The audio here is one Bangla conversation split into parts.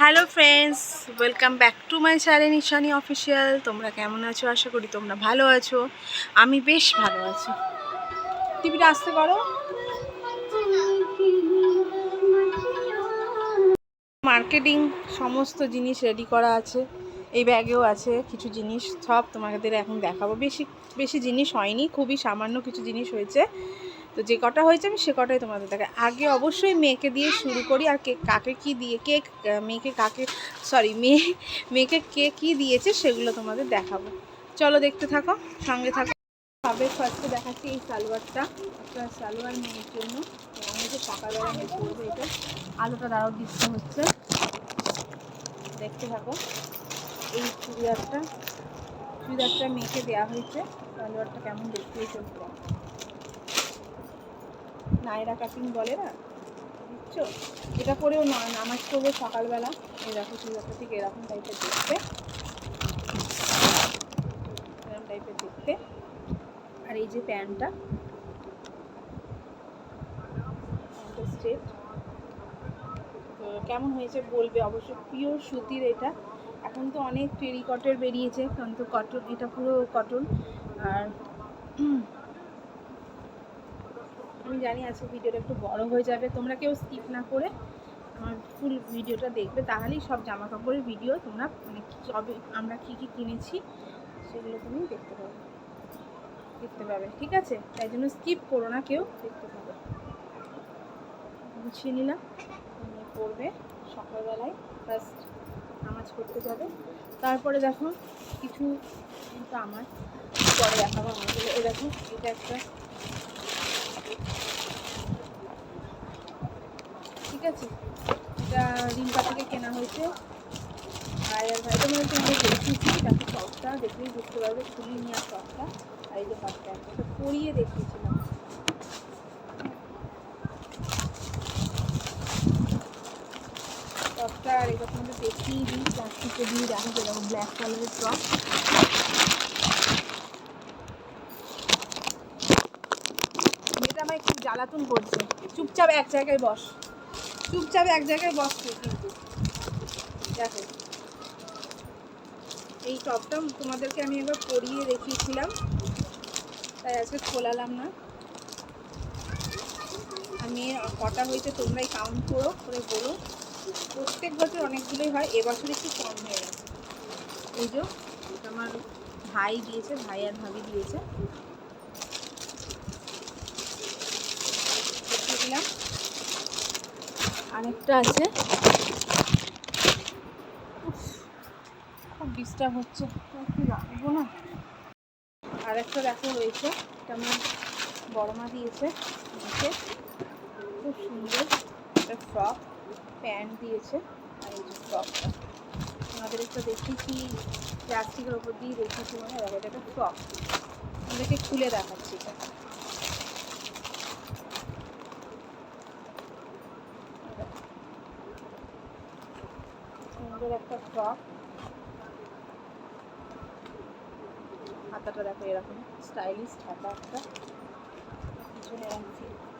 Hello friends welcome back to my channel Nishani official তোমরা কেমন আছো? আশা করি তোমরা ভালো আছো। আমি বেশ ভালো আছি। টিভিটা আসতে করো। মার্কেটিং সমস্ত জিনিস রেডি করা আছে। এই ব্যাগেও আছে কিছু জিনিস। সব তোমাদের এখন দেখাবো। বেশি বেশি জিনিস হয়নি। খুবই সামান্য কিছু জিনিস হয়েছে। তো যে কটা হয়েছে আমি সে কটাই তোমাদের দেখা আগে অবশ্যই মেয়েকে দিয়ে শুরু করি আর কে কাকে কি দিয়ে কে মেয়েকে কাকে সরি মেয়ে, মেয়েকে কে কি দিয়েছে সেগুলো তোমাদের দেখাবো। চলো দেখতে থাকো, সঙ্গে থাকো। সবে ফার্স্টে দেখাচ্ছি এই সালোয়ারটা, একটা সালোয়ার মেয়ের জন্য। আমি যে সকালবেলা মেয়ে পরবে এটা, আলোটা দাঁড়াও, দিচ্ছে হচ্ছে। দেখতে থাকো, এই চুড়িদারটা চুড়িদারটা মেয়েকে দেওয়া হয়েছে। সালোয়ারটা কেমন দেখতে হয়েছে একটু দেখো। নায়রা কাটিং বলে না? বুঝছ? এটা পরেও নামাজ পড়ব সকালবেলা। দেখো চুড়িদারটা ঠিক এরকম টাইপের দেখতে। এরকম টাইপের দেখতে। আর এই যে প্যান্টটা স্ট্রেট কেমন হয়েছে বলবে? অবশ্য পিওর সুতির এটা। এখন তো অনেক টেরিকটের বেরিয়েছে। কিন্তু কটন এটা পুরো কটন আর আমি জানি আজকে ভিডিওটা একটু বড় হয়ে যাবে। তোমরা কেউ স্কিপ না করে আমার ফুল ভিডিওটা দেখবে। তাহলেই সব জামা কাপড়ের ভিডিও তোমরা মানে সবে আমরা কী কী কিনেছি সেগুলো তুমি দেখতে পাবে। দেখতে পাবে, ঠিক আছে? তাই জন্য স্কিপ করো না কেউ, দেখতে পাবে। গুছিয়ে নিলাম। পড়বে সকালবেলায়। ফার্স্ট নামাজ পড়তে যাবে। তারপরে দেখো, কিছু কিন্তু আমার পরে দেখাবো আমাদের এ দেখো, এটা একটা ঠিক আছে? এটা রিম্পা থেকে কেনা হয়েছে। আর ভাই তোমার তোমাকে দেখিয়েছি তাকে দেখলেই বুঝতে পারবে আর এই যে একটা পরিয়ে দেখিয়েছিলাম। এটা দিই ব্ল্যাক কালারের একটু করছে। চুপচাপ এক জায়গায় বস। চুপচাপ এক জায়গায় বস তুই কিন্তু। দেখো। এই টপটা তোমাদেরকে আমি একবার পরিয়ে দেখিয়েছিলাম। তাই আজকে খোলালাম না। আমি কটা হয়েছে তোমরাই কাউন্ট করো, করে বলো। প্রত্যেক বছর অনেকগুলোই হয়, এবছর একটু কম হয়ে গেছে। এই যে, আমার ভাই দিয়েছে, ভাই আর ভাবি দিয়েছে। দিলাম। আরেকটা আছে। খুব ডিস্টার্ব হচ্ছে। একটু রাখব না? আরেকটা দেখো রয়েছে। এটা আমার বড় মা দিয়েছে। আমাকে খুব সুন্দর। একটা ফ্রক প্যান্ট দিয়েছে। আর এই যে ফ্রকটা আমাদের একটা দেখিয়েছি প্লাস্টিকের ওপর দিয়ে দেখিয়েছি মনে হয়। এটা একটা ফ্রক আমাদেরকে খুলে দেখাচ্ছি এটা সুন্দর একটা ফ্রক হাতাটা দেখো, এরকম স্টাইলিশ হাতা একটা। পিছনে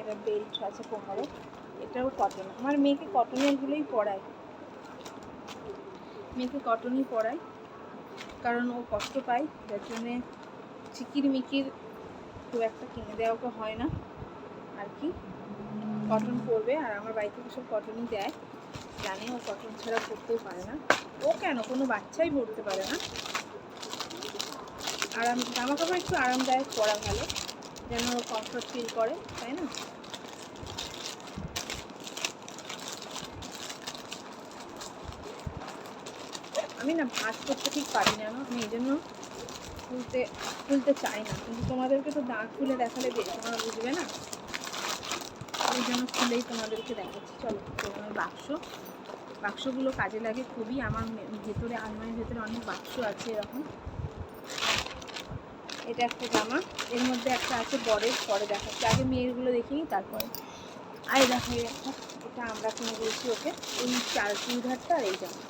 এটা বেল্ট আছে কোমরে, এটাও কটন আমার মেয়েকে কটনেরগুলোই পরায়। মেয়েকে কটনই পরায়, কারণ ও কষ্ট পায়, যার জন্যে চিকির মিকির খুব একটা কিনে দেওয়া ওকে হয় না। আর কি কটন পরবে, আর আমার বাড়ি থেকে সব কটনই দেয়। জানে ও কটন ছাড়া পরতেও পারে না। ও কেন? কোনো বাচ্চাই পড়তে পারে না। আরাম, জামা কাপড় একটু আরামদায়ক পরা ভালো, যেন কমফর্ট ফিল করে, তাই না? আমি না ভাঁজ করতে ঠিক পারি না, আমি এই জন্য খুলতে খুলতে চাই না। কিন্তু তোমাদেরকে তো দাঁত খুলে দেখালে তোমরা বুঝবে না? ওই জন্য খুলেই তোমাদেরকে দেখাচ্ছি। চলো তো আমার বাক্স। বাক্সগুলো কাজে লাগে খুবই, আমার ভেতরে, আলমারির ভেতরে অনেক বাক্স আছে এরকম। এটা একটা জামা। এর মধ্যে একটা আছে বরের, পরে দেখাচ্ছি। আগে মেয়েরগুলো দেখিনি, তারপরে। আর দেখো, এই একটা, এটা আমরা কিনে দিয়েছি ওকে। এই চার, চুড়িদারটা আর এই জামা।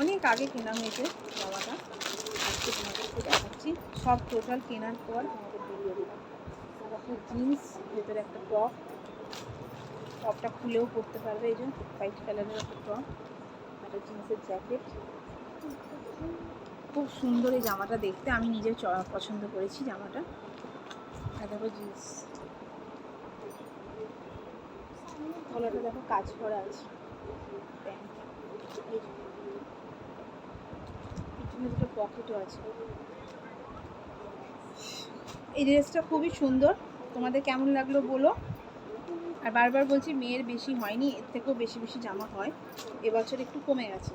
অনেক আগে কেনা হয়েছে জামাটা। আজকে তোমাদেরকে দেখাচ্ছি। সব টোটাল কেনার পর তোমাদের ভিডিও দিলাম। একটা জিন্স ভেতরে একটা টপ টপটা খুলেও পরতে পারবে এই যে হোয়াইট কালারের একটা টপ একটা জিন্সের জ্যাকেট খুব সুন্দর এই জামাটা দেখতে। আমি নিজে পছন্দ করেছি জামাটা। আর দেখো জিন্স গলাটা দেখো কাজ করা আছে। পিছনে দুটো পকেটও আছে। এই ড্রেসটা খুবই সুন্দর। তোমাদের কেমন লাগল বলো? আর বারবার বলছি, মেয়ের বেশি হয়নি, এর থেকেও বেশি বেশি জামা হয়। এবছর একটু কমে গেছে।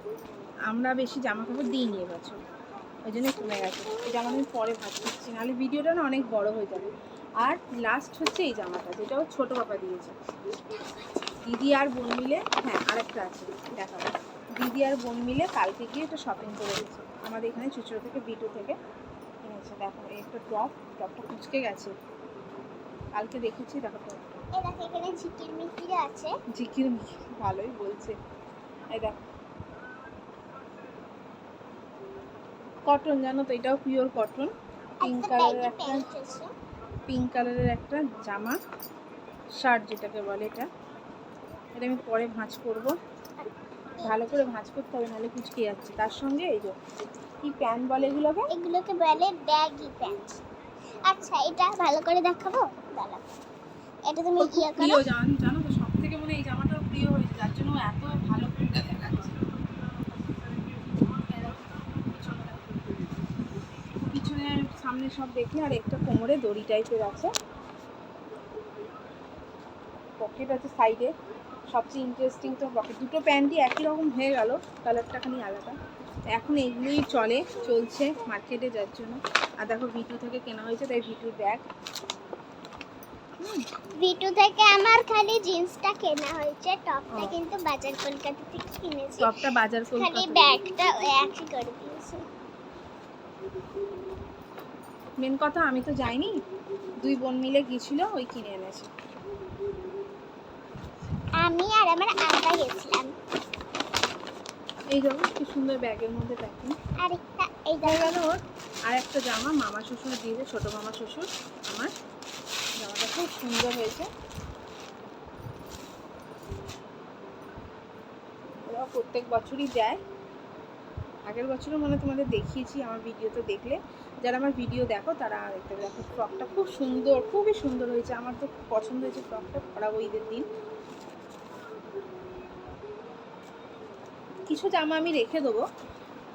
আমরা বেশি জামা কাপড় দিইনি এবছর। ওই জন্য কমে গেছে। এই জামাটা আমি পরে ভাজ করছি নাহলে ভিডিওটা না অনেক বড় হয়ে যাবে। আর লাস্ট হচ্ছে এই জামাটা যেটা ওর ছোটো বাবা দিয়েছে। দিদি আর বোন মিলে হ্যাঁ আরেকটা আছে দেখাবো। দিদি আর বোন মিলে কালকে গিয়ে একটা শপিং করে গেছে আমাদের এখানে চুচড়ো থেকে বিটু থেকে। কিনেছে দেখো এই একটা টপ টপটা কুচকে গেছে। কালকে দেখেছি দেখো টপটা এখানে ঝিকির মিকির আছে। জিকির মিকির ভালোই বলছে। এই দেখো কটন জানো তো? এটাও পিওর কটন পিঙ্ক কালারের একটা পিঙ্ক কালারের একটা জামা শার্ট যেটাকে বলে এটা। এটা আমি পরে ভাঁজ করব। ভালো করে ভাঁজ করতে হবে নাহলে কুচকে যাচ্ছে। তার সঙ্গে এই যে কি প্যান্ট বলে এগুলোকে? এগুলোকে বলে ব্যাগি প্যান্ট আচ্ছা এটা ভালো করে দেখাবো? দাঁড়া এটা তুমি ইয়ে করো। জানো তো সব থেকে মনে হয় এই জামাটা ওর প্রিয় হয়েছে যার জন্য ও এত ভালো করে দেখাচ্ছে এই দেখো, পিছনটা। পিছনে সামনে সব দেখি আর একটা কোমরে দড়ি টাইপের আছে। পকেট আছে সাইডে সবচেয়ে ইন্টারেস্টিং তো পকেট দুটো প্যান্টই একই রকম হয়ে গেল কালারটা খানি আলাদা এখন এগুলোই চলে চলছে মার্কেটে যার জন্য। আর দেখো ভিটু থেকে কেনা হয়েছে তাই ভিটুর ব্যাগ ভিটু থেকে আমার খালি জিন্সটা কেনা হয়েছে টপটা কিন্তু বাজার কলকাতা থেকে কিনেছি। সবটা বাজার কলকাতা। খালি ব্যাগটা একই করে দিয়েছে। মেন কথা আমি তো যাইনি। দুই বোন মিলে গিয়েছিল ওই কিনে এনেছে। আমি আর আমার আব্বা গেছিলাম। এই দেখো কি সুন্দর ব্যাগের মধ্যে প্যাকিং আরেকটা এই গেল ওর আর একটা জামা মামা শ্বশুর দিয়েছে ছোট মামা শ্বশুর আমার। জামাটা খুব সুন্দর হয়েছে। ওরা প্রত্যেক বছরই দেয়। আগের বছরও মনে তোমাদের দেখিয়েছি আমার ভিডিওতে দেখলে। যারা আমার ভিডিও দেখো, তারা দেখতে দেখো ফ্রকটা খুব সুন্দর, খুবই সুন্দর হয়েছে। আমার তো খুব পছন্দ হয়েছে ফ্রকটা পরাবো ঈদের দিন। কিছু জামা আমি রেখে দেবো,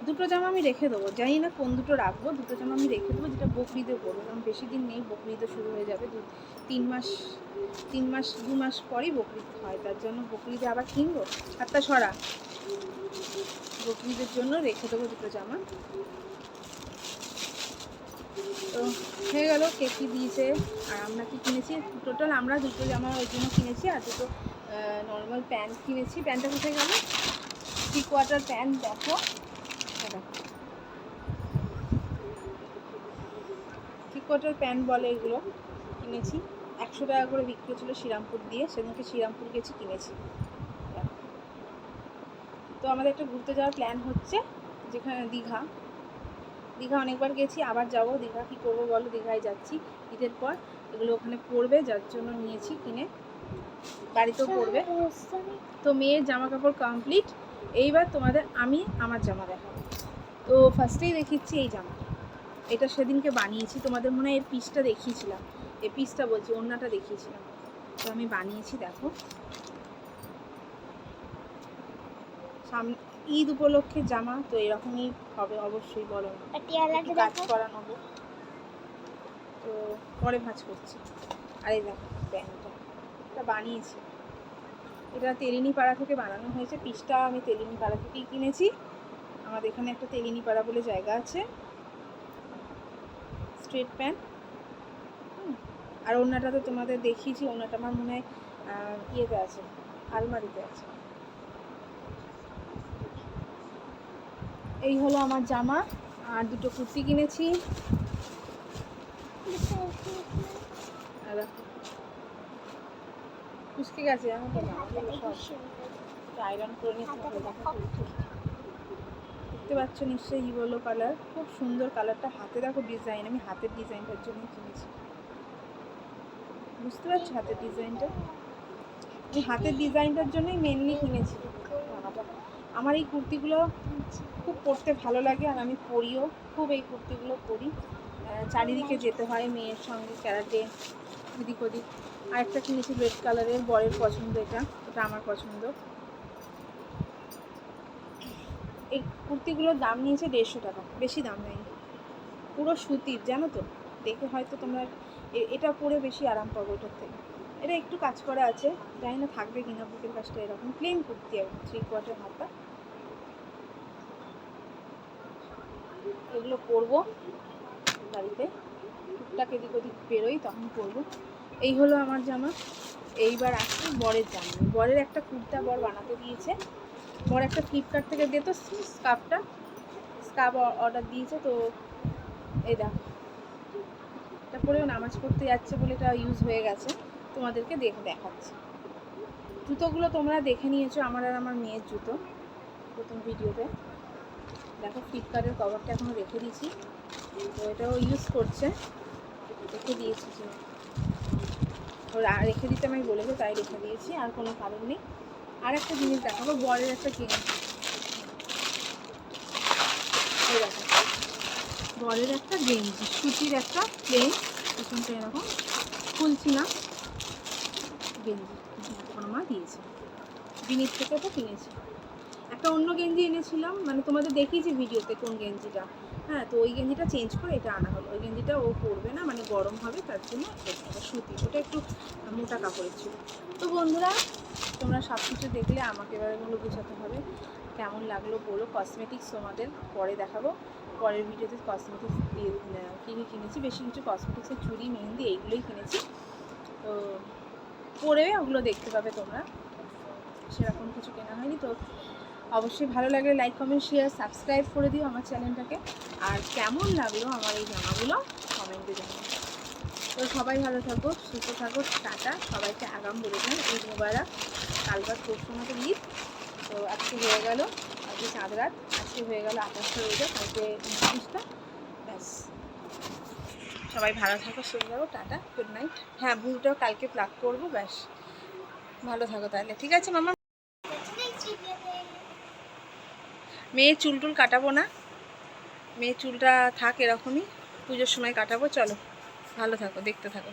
দুটো জামা আমি রেখে দেবো, জানি না কোন দুটো রাখব, দুটো জামা আমি রেখে দেবো, যেটা বকরিদে পরবো, কারণ বেশি দিন নেই বকরিদে শুরু হয়ে যাবে, দু তিন মাস তিন মাস, দু মাস পরেই বকরিদ হয়, তার জন্য বকরিদে আবার কিনবো, হাতটা সরা। বকরিদের জন্য রেখে দেবো দুটো জামা। তো হয়ে গেল কে কী দিয়েছে। আর আমরা কি কিনেছি? টোটাল আমরা দুটো জামা ওই জন্য কিনেছি আর দুটো নর্মাল প্যান্ট কিনেছি। প্যান্টটা কোথায় গেল? থ্রি কোয়ার্টার প্যান্ট দেখো। থ্রি কোয়ার্টার প্যান্ট বলে এগুলো। কিনেছি। একশো টাকা করে বিক্রি হচ্ছিল শ্রীরামপুর দিয়ে। সেদিনকে শ্রীরামপুর গেছি, কিনেছি। তো আমাদের একটা ঘুরতে যাওয়ার প্ল্যান হচ্ছে, যেখানে দীঘা। দীঘা অনেকবার গেছি আবার যাব। দীঘা কী করব বলো? দীঘায় যাচ্ছি ঈদের পর। এগুলো ওখানে পড়বে যার জন্য নিয়েছি কিনে। বাড়িতেও পড়বে তো মেয়ের জামা কাপড় কমপ্লিট এইবার তোমাদের আমি আমার জামা দেখাবো। তো ফার্স্টেই দেখিচ্ছি এই জামা। এটা সেদিনকে বানিয়েছি। তোমাদের মনে হয় এর পিসটা দেখিয়েছিলাম। এই পিসটা বলছি ওড়নাটা দেখিয়েছিলাম। তো আমি বানিয়েছি দেখো। সামনে ঈদ উপলক্ষে জামা তো এরকমই হবে অবশ্যই বলো। কাজ করা নেব তো পরে ভাঁজ করছি। আর এই দেখো প্যান্টটা এটা বানিয়েছি। এটা তেলিনি পাড়া থেকে বানানো হয়েছে। পিসটা আমি তেলিনি পাড়া থেকেই কিনেছি। আমাদের এখানে একটা তেলিনি পাড়া বলে জায়গা আছে। স্ট্রেট প্যান্ট আর ওড়নাটা তো তোমাদের দেখিয়েছি। ওড়নাটা আমার মনে হয় ইয়েতে আছে আলমারিতে আছে। এই হলো আমার জামা আর দুটো কুর্তি কিনেছি। কুচকে গেছে আয়রন করে দেখো দেখতে পাচ্ছ নিশ্চয়ই ইয়েলো কালার খুব সুন্দর কালারটা। হাতে দেখো ডিজাইন আমি হাতের ডিজাইনটার জন্য কিনেছি। বুঝতে পারছ হাতের ডিজাইনটা? আমি হাতের ডিজাইনটার জন্যই মেনলি কিনেছি। জামাটা আমার এই কুর্তিগুলো খুব পরতে ভালো লাগে আর আমি পরিও খুব এই কুর্তিগুলো পরি। চারিদিকে যেতে হয় মেয়ের সঙ্গে ক্যারাটে, এদিক ওদিক। আর একটা কিনেছি রেড কালারের বরের পছন্দ এটা এটা আমার পছন্দ। এই কুর্তিগুলোর দাম নিয়েছে দেড়শো টাকা, বেশি দাম নেই। পুরো সুতির, জানো তো? দেখে হয়তো তোমরা এটা পরে বেশি আরাম পাবো এটার থেকে। এটা একটু কাজ করা আছে। জানি না থাকবে কিনা, বুকের কাজটা এরকম। প্লেন কুর্তি আর থ্রি কোয়ার্টার হাতা। এগুলো পরবো বাড়িতে। টুকটাক এদিক ওদিক বেরোই, তখন পরবো। এই হলো আমার জামা। এইবার আসছে বরের জামা। বরের একটা কুর্তা বর বানাতে দিয়েছে। বর একটা ফ্লিপকার্ট থেকে দে তো স্কার্ফটা, স্কার্ফ অর্ডার দিয়েছে, তো এই দেখো। এটা পরেও নামাজ পড়তে যাচ্ছে বলে এটা ইউজ হয়ে গেছে। তোমাদেরকে দেখে দেখাচ্ছি। জুতোগুলো তোমরা দেখে নিয়েছো, আমার আর আমার মেয়ের জুতো, প্রথম ভিডিওতে। দেখো ফ্লিপকার্টের কভারটা এখনও রেখে দিয়েছি। তো এটাও ইউজ করছে। রেখে দিয়েছি যে রেখে দিতে আমি বলেছে, তাই রেখে দিয়েছি, আর কোনো কারণ নেই। আর একটা জিনিস দেখাবো, বরের একটা জিনিস বরের একটা গেঞ্জি, সুতির একটা প্লেন এরকম, খুলছি না। গেঞ্জি কোনো মা দিয়েছে। বিনির থেকে তো কিনেছি। একটা অন্য গেঞ্জি এনেছিলাম। মানে তোমাদের দেখিয়েছি ভিডিওতে কোন গেঞ্জিটা হ্যাঁ তো ওই গেঞ্জিটা চেঞ্জ করে এটা আনা হলো। ওই গেঞ্জিটা ও পরবে না মানে গরম হবে, তার জন্য সুতি। ওটা একটু মোটা কাপড়ের ছিল। তো বন্ধুরা, তোমরা সব কিছু দেখলে আমাকে এবার এগুলো বোঝাতে হবে। কেমন লাগল বলো। কসমেটিক্স তোমাদের পরে দেখাবো। পরের ভিডিওতে কসমেটিক্স কী কিনেছি? বেশি কিছু কসমেটিক্সের চুড়ি, মেহেন্দি, এইগুলোই কিনেছি। তো পরে ওগুলো দেখতে পাবে তোমরা। সেরকম কিছু কেনা হয়নি, তো অবশ্যই ভালো লাগলে লাইক কমেন্ট শেয়ার সাবস্ক্রাইব করে দিও আমার চ্যানেলটাকে আর কেমন লাগল আমার এই জামাগুলো কমেন্টে জানাও। তো সবাই ভালো থাকো, সুস্থ থাকো, টাটা। সবাইকে আগাম বলে দেন ঈদ মোবারক। কালকার পরশু মতো ঈদ। তো আজকে হয়ে গেল, আজকে চাঁদ রাত, আজকে হয়ে গেল আঠাশটা রোজা, কালকে ব্যাস। সবাই ভালো থাকো, সুস্থ থাকো, টাটা গুড নাইট হ্যাঁ ভুলটাও কালকে প্লাগ করব, ব্যাস। ভালো থাকো তাহলে, ঠিক আছে মামা? মেয়ে চুল টুল কাটাবো না। মেয়ে চুলটা থাক এরকমই, পুজোর সময় কাটাবো, চলো। ভালো থাকো, দেখতে থাকো।